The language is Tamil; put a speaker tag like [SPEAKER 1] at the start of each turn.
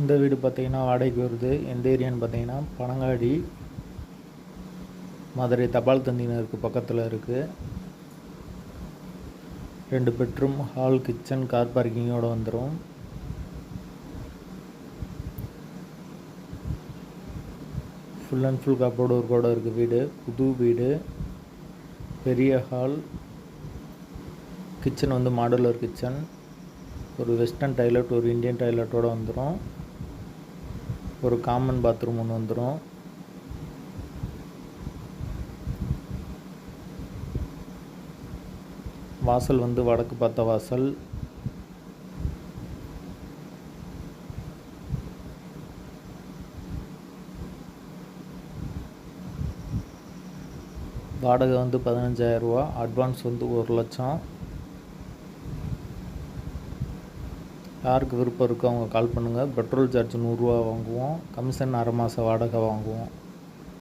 [SPEAKER 1] இந்த வீடு பார்த்தீங்கன்னா வாடகைக்கு வருது எந்த ஏரியான்னு பார்த்தீங்கன்னா பனங்காடி மதுரை தபால் தந்தினருக்கு பக்கத்தில் இருக்குது ரெண்டு பெட்ரூம் ஹால் கிச்சன் கார் பார்க்கிங்கோடு வந்துடும் ஃபுல் அண்ட் ஃபுல் கப்போர்டு ஒர்க்கோடு இருக்குது வீடு புது வீடு பெரிய ஹால். கிச்சன் வந்து மாடுலர் கிச்சன். ஒரு வெஸ்டர்ன் டாய்லெட் ஒரு இந்தியன் டாய்லெட்டோடு வந்துடும் ஒரு காமன் பாத்ரூம் ஒன்று வந்துடும் வாசல் வந்து வடக்கு பார்த்த வாசல். வாடகை வந்து பதினஞ்சாயிரரூவா அட்வான்ஸ் வந்து ஒரு லட்சம். யாருக்கு விருப்பம் இருக்கோ அவங்க கால் பண்ணுங்கள் பெட்ரோல் சார்ஜ் நூறுரூவா வாங்குவோம். கமிஷன் அரை மாத வாடகை வாங்குவோம்.